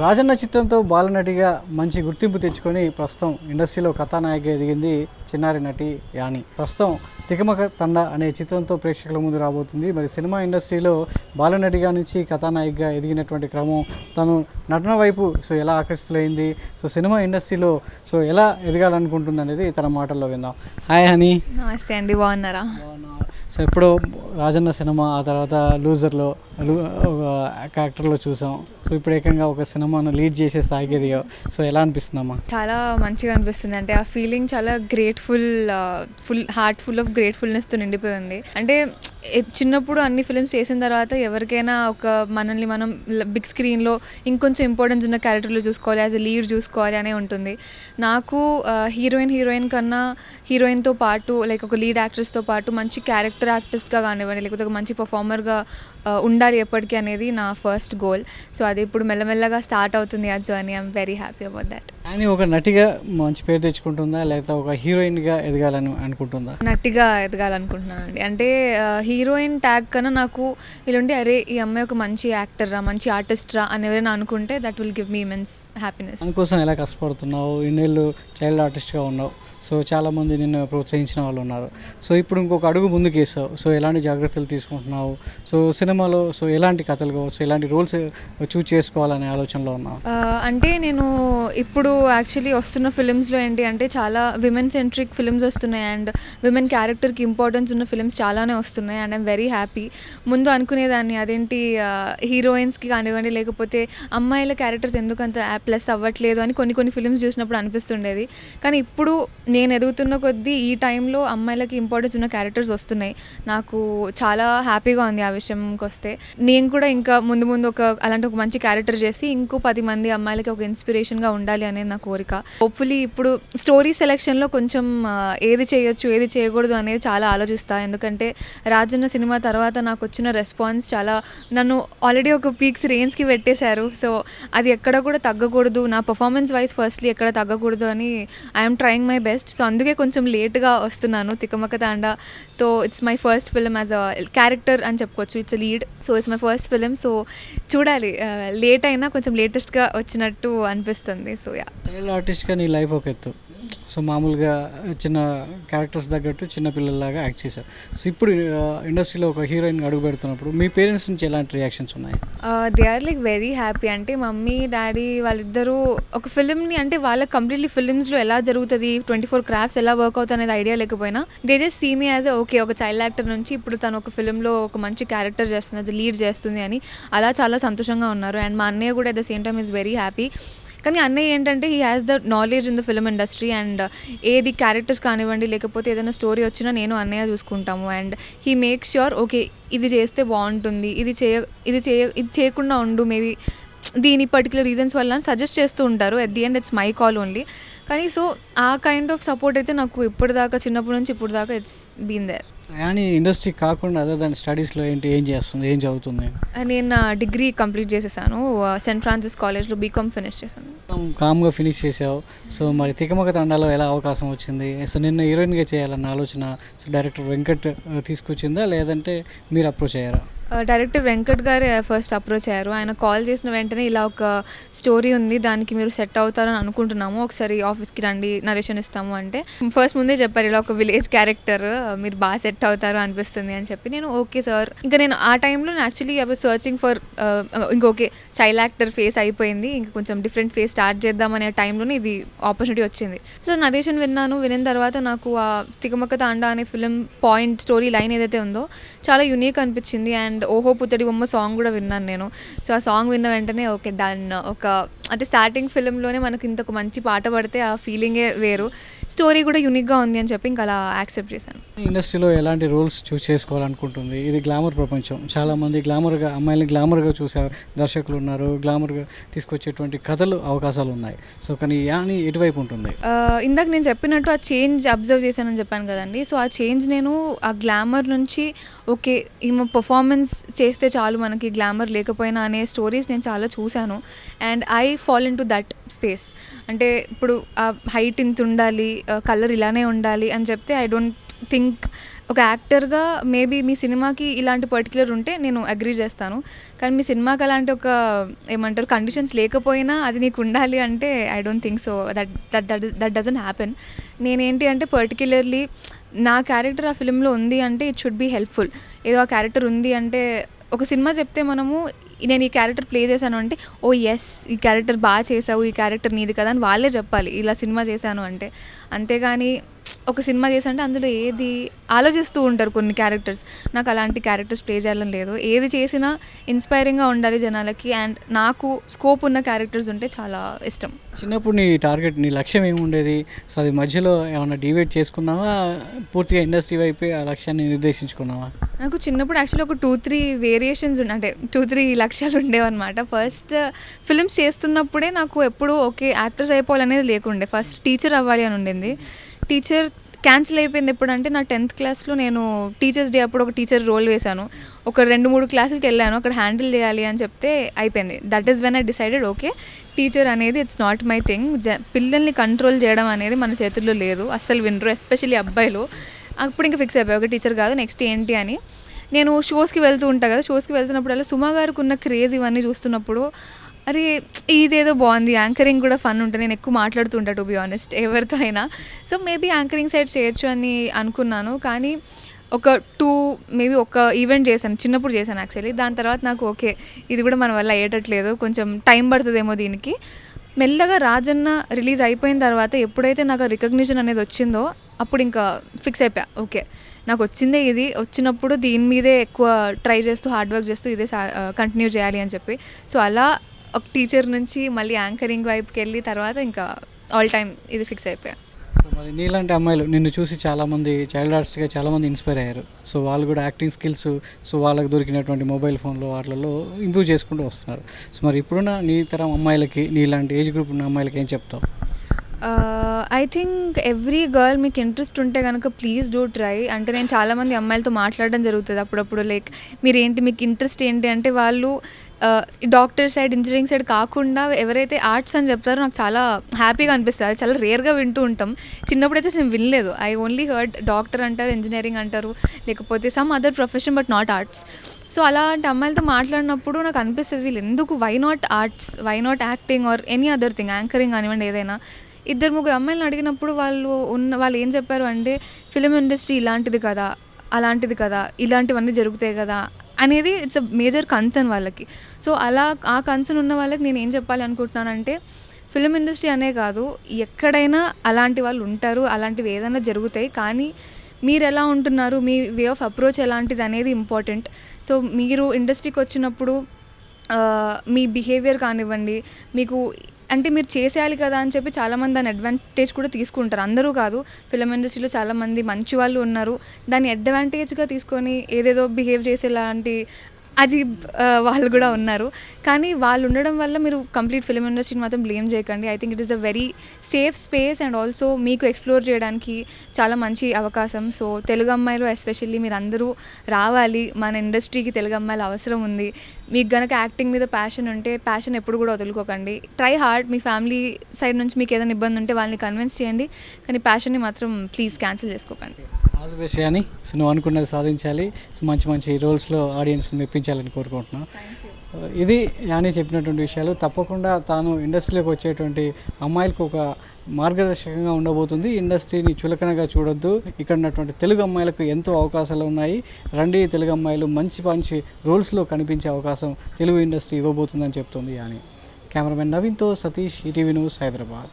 రాజన్న చిత్రంతో బాలనటిగా మంచి గుర్తింపు తెచ్చుకొని ప్రస్తుతం ఇండస్ట్రీలో కథానాయికగా ఎదిగింది చిన్నారి నటి యాని. ప్రస్తుతం తికమక తండ అనే చిత్రంతో ప్రేక్షకుల ముందు రాబోతుంది. మరి సినిమా ఇండస్ట్రీలో బాలనటిగా నుంచి కథానాయికగా ఎదిగినటువంటి క్రమం తను నటన వైపు సో ఎలా ఆకర్షితులైంది సో సినిమా ఇండస్ట్రీలో సో ఎలా ఎదగాలనుకుంటుంది అనేది తన మాటల్లో విందాం. హాయ్ హనీ నమస్తే అండి బాగున్నారా? సో ఎప్పుడో రాజన్న సినిమా ఆ తర్వాత లూజర్లో ఒక క్యారెక్టర్లో చూసాం. సో ఇప్పుడు ఏకంగా ఒక సినిమాను లీడ్ చేసే స్థాయికి ఎదిగావు సో ఎలా అనిపిస్తుందమ్మా? చాలా మంచిగా అనిపిస్తుంది. అంటే ఆ ఫీలింగ్ చాలా grateful full heart full of గ్రేట్ఫుల్నెస్తో నిండిపోయి ఉంది. అంటే చిన్నప్పుడు అన్ని ఫిల్మ్స్ చేసిన తర్వాత ఎవరికైనా ఒక మనల్ని మనం బిగ్ స్క్రీన్లో ఇంకొంచెం ఇంపార్టెన్స్ ఉన్న క్యారెక్టర్లు చూసుకోవాలి యాజ్ ఎ లీడ్ చూసుకోవాలి అనే ఉంటుంది. నాకు హీరోయిన్ హీరోయిన్ కన్నా హీరోయిన్తో పాటు లైక్ ఒక లీడ్ యాక్ట్రెస్తో పాటు మంచి క్యారెక్టర్ ఆర్టిస్ట్గా కానివ్వండి లేకపోతే ఒక మంచి పర్ఫార్మర్గా ఉండాలి ఎప్పటికీ అనేది నా ఫస్ట్ గోల్ సో అది ఇప్పుడు మెల్లమెల్లగా స్టార్ట్ అవుతుంది ఆ journey I'm very happy about that అని ఒక నటిగా మంచి పేరు తెచ్చుకుంటుందా? లేకపోతే ఒక హీరోయిన్గా ఎదగాలని అనుకుంటుందా? నట్టిగా ఎదగాలనుకుంటున్నానండి. అంటే హీరోయిన్ ట్యాగ్ కన్నా నాకు వీళ్ళుండి అరే ఈ అమ్మాయి ఒక మంచి యాక్టర్ రా మంచి ఆర్టిస్ట్ రా అని ఎవరైనా అనుకుంటే that will give me immense happiness. దానికోసం ఎలా కష్టపడుతున్నావు? ఇన్నేళ్ళు చైల్డ్ ఆర్టిస్ట్గా ఉన్నావు. సో చాలామంది నిన్ను ప్రోత్సహించిన వాళ్ళు ఉన్నారు. సో ఇప్పుడు ఇంకొక అడుగు ముందుకు వేస్తావు సో ఎలాంటి జాగ్రత్తలు తీసుకుంటున్నావు? సో సినిమాలో సో ఎలాంటి కథలు కావచ్చు? ఎలాంటి రోల్స్ చూస్ చేసుకోవాలనే ఆలోచనలో ఉన్నావు? అంటే నేను ఇప్పుడు యాక్చువల్లీ వస్తున్న ఫిలిమ్స్లో ఏంటి అంటే చాలా విమెన్ సెంట్రిక్ ఫిలిమ్స్ వస్తున్నాయి అండ్ విమెన్ క్యారెక్టర్కి ఇంపార్టెన్స్ ఉన్న ఫిలిమ్స్ చాలానే వస్తున్నాయి అండ్ ఐమ్ వెరీ హ్యాపీ ముందు అనుకునేదాన్ని అదేంటి హీరోయిన్స్కి కానివ్వండి లేకపోతే అమ్మాయిల క్యారెక్టర్స్ ఎందుకంత ప్లస్ అవ్వట్లేదు అని కొన్ని కొన్ని ఫిలిమ్స్ చూసినప్పుడు అనిపిస్తుండేది. కానీ ఇప్పుడు నేను ఎదుగుతున్న కొద్దీ ఈ టైంలో అమ్మాయిలకి ఇంపార్టెన్స్ ఉన్న క్యారెక్టర్స్ వస్తున్నాయి. నాకు చాలా హ్యాపీగా ఉంది ఆ విషయంకి వస్తే. నేను కూడా ఇంకా ముందు ముందు ఒక అలాంటి ఒక మంచి క్యారెక్టర్ చేసి ఇంకో పది మంది అమ్మాయిలకి ఒక ఇన్స్పిరేషన్గా ఉండాలి అనేది నా కోరిక. హోప్ఫుల్లీ ఇప్పుడు స్టోరీ సెలెక్షన్లో కొంచెం ఏది చేయొచ్చు ఏది చేయకూడదు అనేది చాలా ఆలోచిస్తా. ఎందుకంటే రాజన్న సినిమా తర్వాత నాకు వచ్చిన రెస్పాన్స్ చాలా నన్ను ఆల్రెడీ ఒక పీక్స్ రేంజ్కి పెట్టేశారు. సో అది ఎక్కడ కూడా తగ్గకూడదు. నా పర్ఫార్మెన్స్ వైజ్ ఫస్ట్లీ ఎక్కడ తగ్గకూడదు అని I'm trying my best so అందుకే కొంచెం లేట్గా వస్తున్నాను. తికమక తాండాతో it's my first film as a character అని చెప్పుకోవచ్చు. It's lead so it's my first film so చూడాలి. లేట్ అయినా కొంచెం లేటెస్ట్గా వచ్చినట్టు అనిపిస్తుంది. సో యా చైల్డ్ ఆర్టిస్ట్గా నీ లైఫ్ ఒక ఎత్తు. సో మామూలుగా చిన్న క్యారెక్టర్స్ తగ్గట్టు చిన్న పిల్లల్లాగా యాక్ట్ చేశారు సో ఇప్పుడు ఇండస్ట్రీలో ఒక హీరోయిన్గా అడుగు పెడుతున్నప్పుడు మీ పేరెంట్స్ నుంచి ఎలాంటి రియాక్షన్స్ ఉన్నాయి? They are like very happy అంటే మమ్మీ డాడీ వాళ్ళిద్దరూ ఒక ఫిల్మ్ని అంటే వాళ్ళకి కంప్లీట్లీ ఫిల్మ్స్లో ఎలా జరుగుతుంది ట్వంటీ ఫోర్ క్రాఫ్ట్స్ ఎలా వర్క్ అవుతుంది అనేది ఐడియా లేకపోయినా they just see me as okay ఒక చైల్డ్ యాక్టర్ నుంచి ఇప్పుడు తను ఒక ఫిల్మ్లో ఒక మంచి క్యారెక్టర్ చేస్తుంది అది లీడ్ చేస్తుంది అని అలా చాలా సంతోషంగా ఉన్నారు. అండ్ మా అన్నయ్య కూడా at the same time is very happy కానీ అన్నయ్య ఏంటంటే he has the knowledge in the film industry and ఏది క్యారెక్టర్స్ కానివ్వండి లేకపోతే ఏదైనా స్టోరీ వచ్చినా నేను అన్నయ్య చూసుకుంటాము. And he make sure okay ఇది చేస్తే బాగుంటుంది ఇది చేయ ఇది చేయ ఇది చేయకుండా ఉండు మేబీ దీని పర్టికులర్ రీజన్స్ వల్ల సజెస్ట్ చేస్తూ ఉంటారు. At the end it's my call only కానీ సో ఆ కైండ్ ఆఫ్ సపోర్ట్ అయితే నాకు ఇప్పటిదాకా చిన్నప్పటి నుంచి ఇప్పుడు దాకా ఇట్స్ బీన్ దేర్ కానీ ఇండస్ట్రీ కాకుండా అదే దాని స్టడీస్లో ఏంటి ఏం చేస్తుంది ఏం చదువుతుంది? నేను నా డిగ్రీ కంప్లీట్ చేసేసాను. సెయింట్ ఫ్రాన్సిస్ కాలేజ్లో బీకామ్ ఫినిష్ చేశాను. కామ్గా ఫినిష్ చేసావు. సో మరి తికమక తండాలో ఎలా అవకాశం వచ్చింది? సో నిన్న హీరోయిన్గా చేయాలన్న ఆలోచన సో డైరెక్టర్ వెంకట్ తీసుకొచ్చిందా? లేదంటే మీరు అప్రోచ్ అయ్యారా? Uh, డైరెక్టర్ వెంకట్ గారు uh, ఫస్ట్ అప్రోచ్ అయ్యారు. ఆయన కాల్ చేసిన వెంటనే ఇలా ఒక స్టోరీ ఉంది దానికి మీరు సెట్ అవుతారని అనుకుంటున్నాము. ఒకసారి ఆఫీస్కి రండి నరేషన్ ఇస్తాము అంటే. ఫస్ట్ ముందే చెప్పారు ఇలా ఒక విలేజ్ క్యారెక్టర్ uh, మీరు బాగా సెట్ అవుతారు అనిపిస్తుంది అని చెప్పి. నేను ఓకే సార్. ఇంకా నేను ఆ టైంలో యాక్చువల్లీ అవి సర్చింగ్ ఫర్ ఇంకొకే చైల్డ్ యాక్టర్ ఫేస్ అయిపోయింది. ఇంకా కొంచెం డిఫరెంట్ ఫేస్ స్టార్ట్ చేద్దామనే టైంలోనే ఇది ఆపర్చునిటీ వచ్చింది. సో నరేషన్ విన్నాను. వినిన తర్వాత నాకు ఆ తికమక తాండా అనే ఫిలిం పాయింట్ స్టోరీ లైన్ ఏదైతే ఉందో చాలా యూనిక్ అనిపించింది. అండ్ ఓహో పుత్తడి బొమ్మ సాంగ్ కూడా విన్నాను నేను. సో ఆ సాంగ్ విన్న వెంటనే ఓకే డన్. ఒక అంటే స్టార్టింగ్ ఫిలింలోనే మనకి ఇంత ఒక మంచి పాట పడితే ఆ ఫీలింగే వేరు. స్టోరీ కూడా యూనిక్గా ఉంది అని చెప్పి ఇంకా అలా యాక్సెప్ట్ చేశాను. ఇండస్ట్రీలో ఎలాంటి రోల్స్ చూస్ చేసుకోవాలనుకుంటుంది? ఇది గ్లామర్ ప్రపంచం. చాలామంది గ్లామర్గా అమ్మాయిని గ్లామర్గా చూసే దర్శకులు ఉన్నారు. గ్లామర్గా తీసుకొచ్చేటువంటి కథలు అవకాశాలు ఉన్నాయి. సో కానీ యాని ఎటువైపు ఉంటుంది? ఇందాక నేను చెప్పినట్టు ఆ చేంజ్ అబ్జర్వ్ చేశానని చెప్పాను కదండి. సో ఆ చేంజ్ నేను ఆ గ్లామర్ నుంచి ఓకే ఈమె పర్ఫార్మెన్స్ చేస్తే చాలు మనకి గ్లామర్ లేకపోయినా అనే స్టోరీస్ నేను చాలా చూశాను. And I fall into that space అంటే ఇప్పుడు ఆ హైట్ ఇంత ఉండాలి కలర్ ఇలానే ఉండాలి అని చెప్తే ఐ డోంట్ థింక్ ఒక యాక్టర్గా మేబీ మీ సినిమాకి ఇలాంటి పర్టికులర్ ఉంటే నేను అగ్రీ చేస్తాను. కానీ మీ సినిమాకి అలాంటి ఒక ఏమంటారు కండిషన్స్ లేకపోయినా అది నీకు ఉండాలి అంటే I don't think so that that that that doesn't happen నేనేంటి అంటే పర్టికులర్లీ నా క్యారెక్టర్ ఆ ఫిలింలో ఉంది అంటే ఇట్ షుడ్ బీ హెల్ప్ఫుల్ ఏదో ఆ క్యారెక్టర్ ఉంది అంటే ఒక సినిమా చెప్తే మనము నేను ఈ క్యారెక్టర్ ప్లే చేశాను అంటే ఓ ఎస్ ఈ క్యారెక్టర్ బాగా చేసావు ఈ క్యారెక్టర్ నీది కదా అని వాళ్ళే చెప్పాలి. ఇలా సినిమా చేశాను అంటే. అంతేగాని ఒక సినిమా చేసంటే అందులో ఏది ఆలోచిస్తూ ఉంటారు కొన్ని క్యారెక్టర్స్ నాకు అలాంటి క్యారెక్టర్స్ ప్లే చేయాలని లేదు. ఏది చేసినా ఇన్స్పైరింగ్గా ఉండాలి జనాలకి అండ్ నాకు స్కోప్ ఉన్న క్యారెక్టర్స్ ఉంటే చాలా ఇష్టం. చిన్నప్పుడు నీ టార్గెట్ నీ లక్ష్యం ఏముండేది? సో అది మధ్యలో ఏమైనా డివైడ్ చేసుకున్నావా? పూర్తిగా ఇండస్ట్రీ వైపే ఆ లక్ష్యాన్ని నిర్దేశించుకున్నావా? నాకు చిన్నప్పుడు యాక్చువల్లీ ఒక టూ త్రీ వేరియేషన్స్ ఉండే అంటే టూ త్రీ లక్ష్యాలు ఉండేవన్నమాట ఫస్ట్ ఫిల్మ్స్ చేస్తున్నప్పుడే నాకు ఎప్పుడు ఓకే యాక్టర్స్ అయిపోవాలనేది లేకుండే. ఫస్ట్ టీచర్ అవ్వాలి అని ఉండింది. టీచర్ క్యాన్సిల్ అయిపోయింది ఎప్పుడంటే నా టెన్త్ క్లాస్లో నేను టీచర్స్ డే అప్పుడు ఒక టీచర్ రోల్ వేశాను. ఒక రెండు మూడు క్లాసులకి వెళ్ళాను. అక్కడ హ్యాండిల్ చేయాలి అని చెప్తే అయిపోయింది. That is when I decided okay teacher అనేది ఇట్స్ నాట్ మై థింగ్ జ పిల్లల్ని కంట్రోల్ చేయడం అనేది మన చేతుల్లో లేదు. అస్సలు వినరు ఎస్పెషల్లీ అబ్బాయిలు. అప్పుడు ఇంకా ఫిక్స్ అయిపోయాయి ఒక టీచర్ కాదు నెక్స్ట్ ఏంటి అని. నేను షోస్కి వెళ్తూ ఉంటా కదా షోస్కి వెళ్తున్నప్పుడు అలా సుమా గారికి ఉన్న క్రేజ్ ఇవన్నీ చూస్తున్నప్పుడు అరే ఇదేదో బాగుంది. యాంకరింగ్ కూడా ఫన్ ఉంటుంది నేను ఎక్కువ మాట్లాడుతుంటా టు బి ఆనెస్ట్ ఎవరితో అయినా. సో మేబీ యాంకరింగ్ సైడ్ చేయొచ్చు అని అనుకున్నాను. కానీ ఒక టూ మేబీ ఒక ఈవెంట్ చేశాను చిన్నప్పుడు చేశాను యాక్చువల్లీ దాని తర్వాత నాకు ఓకే ఇది కూడా మన వల్ల అయ్యేటట్లేదు. కొంచెం టైం పడుతుందేమో దీనికి. మెల్లగా రాజన్న రిలీజ్ అయిపోయిన తర్వాత ఎప్పుడైతే నాకు రికగ్నిషన్ అనేది వచ్చిందో అప్పుడు ఇంకా ఫిక్స్ అయిపోయా. ఓకే నాకు వచ్చిందే ఇది. వచ్చినప్పుడు దీని మీదే ఎక్కువ ట్రై చేస్తూ హార్డ్ వర్క్ చేస్తూ ఇదే కంటిన్యూ చేయాలి అని చెప్పి. సో అలా ఒక టీచర్ నుంచి మళ్ళీ యాంకరింగ్ వైపుకి వెళ్ళి తర్వాత ఇంకా ఆల్ టైమ్ ఇది ఫిక్స్ అయిపోయా. సో మరి నీలాంటి అమ్మాయిలు నిన్ను చూసి చాలామంది చైల్డ్ ఆర్టిస్ట్గా చాలామంది ఇన్స్పైర్ అయ్యారు. సో వాళ్ళు కూడా యాక్టింగ్ స్కిల్స్ సో వాళ్ళకి దొరికినటువంటి మొబైల్ ఫోన్లో వాటిలలో ఇంప్రూవ్ చేసుకుంటూ వస్తున్నారు. సో మరి ఇప్పుడున్న నీ తరం అమ్మాయిలకి నీలాంటి ఏజ్ గ్రూప్ ఉన్న అమ్మాయిలకి ఏం చెప్తావు? ఐ థింక్ ఎవ్రీ గర్ల్ మీకు ఇంట్రెస్ట్ ఉంటే కనుక ప్లీజ్ డూ ట్రై అంటే నేను చాలామంది అమ్మాయిలతో మాట్లాడడం జరుగుతుంది అప్పుడప్పుడు. లైక్ మీరు ఏంటి మీకు ఇంట్రెస్ట్ ఏంటి అంటే వాళ్ళు డాక్టర్ సైడ్ ఇంజనీరింగ్ సైడ్ కాకుండా ఎవరైతే ఆర్ట్స్ అని చెప్తారో నాకు చాలా హ్యాపీగా అనిపిస్తుంది. చాలా రేర్గా వింటూ ఉంటాం. చిన్నప్పుడు అయితే నేను వినలేదు. ఐ ఓన్లీ హర్డ్ డాక్టర్ అంటారు ఇంజనీరింగ్ అంటారు లేకపోతే some other profession but not arts so అలాంటి అమ్మాయిలతో మాట్లాడినప్పుడు నాకు అనిపిస్తుంది వీళ్ళు ఎందుకు why not arts why not acting or any other thing anchoring కానివ్వండి ఏదైనా. ఇద్దరు ముగ్గురు అమ్మాయిలను అడిగినప్పుడు వాళ్ళు ఉన్న వాళ్ళు ఏం చెప్పారు అంటే ఫిలిం ఇండస్ట్రీ ఇలాంటిది కదా అలాంటిది కదా ఇలాంటివన్నీ జరుగుతాయి కదా అనేది ఇట్స్ అ మేజర్ కన్సర్న్ వాళ్ళకి. సో అలా ఆ కన్సర్న్ ఉన్న వాళ్ళకి నేను ఏం చెప్పాలి అనుకుంటున్నానంటే ఫిలిం ఇండస్ట్రీ అనే కాదు ఎక్కడైనా అలాంటి వాళ్ళు ఉంటారు అలాంటివి ఏదైనా జరుగుతాయి కానీ మీరు ఎలా ఉంటున్నారు మీ వే ఆఫ్ అప్రోచ్ ఎలాంటిది అనేది ఇంపార్టెంట్ సో మీరు ఇండస్ట్రీకి వచ్చినప్పుడు మీ బిహేవియర్ కానివ్వండి మీకు అంటే మీరు చేసేయాలి కదా అని చెప్పి చాలామంది దాని అడ్వాంటేజ్ కూడా తీసుకుంటారు. అందరూ కాదు. ఫిలిం ఇండస్ట్రీలో చాలామంది మంచి వాళ్ళు ఉన్నారు. దాన్ని అడ్వాంటేజ్గా తీసుకొని ఏదేదో బిహేవ్ చేసేలాంటి అజీబ్ వాళ్ళు కూడా ఉన్నారు. కానీ వాళ్ళు ఉండడం వల్ల మీరు కంప్లీట్ ఫిలిం ఇండస్ట్రీని మాత్రం బ్లేమ్ చేయకండి. I think it is a very safe space and also మీకు ఎక్స్ప్లోర్ చేయడానికి చాలా మంచి అవకాశం. సో తెలుగు అమ్మాయిలు ఎస్పెషల్లీ మీరు అందరూ రావాలి. మన ఇండస్ట్రీకి తెలుగు అమ్మాయిలు అవసరం ఉంది. మీకు గనక యాక్టింగ్ మీద ప్యాషన్ ఉంటే ప్యాషన్ ఎప్పుడు కూడా వదులుకోకండి. Try hard. మీ ఫ్యామిలీ సైడ్ నుంచి మీకు ఏదైనా ఇబ్బంది ఉంటే వాళ్ళని కన్విన్స్ చేయండి. కానీ ప్యాషన్ని మాత్రం ప్లీజ్ క్యాన్సిల్ చేసుకోకండి. ఆల్ బెస్ట్ అని సో నువ్వు అనుకున్నది సాధించాలి. సో మంచి మంచి రోల్స్లో ఆడియన్స్ని మెప్పించాలని కోరుకుంటున్నాను. ఇది యాని చెప్పినటువంటి విషయాలు. తప్పకుండా తాను ఇండస్ట్రీలోకి వచ్చేటువంటి అమ్మాయిలకు ఒక మార్గదర్శకంగా ఉండబోతుంది. ఇండస్ట్రీని చులకనగా చూడొద్దు. ఇక్కడ ఉన్నటువంటి తెలుగు అమ్మాయిలకు ఎంతో అవకాశాలు ఉన్నాయి. రండి తెలుగు అమ్మాయిలు మంచి మంచి రోల్స్లో కనిపించే అవకాశం తెలుగు ఇండస్ట్రీ ఇవ్వబోతుందని చెప్తుంది యాని. కెమెరామెన్ నవీన్తో సతీష్ ఈటీవీ న్యూస్ హైదరాబాద్.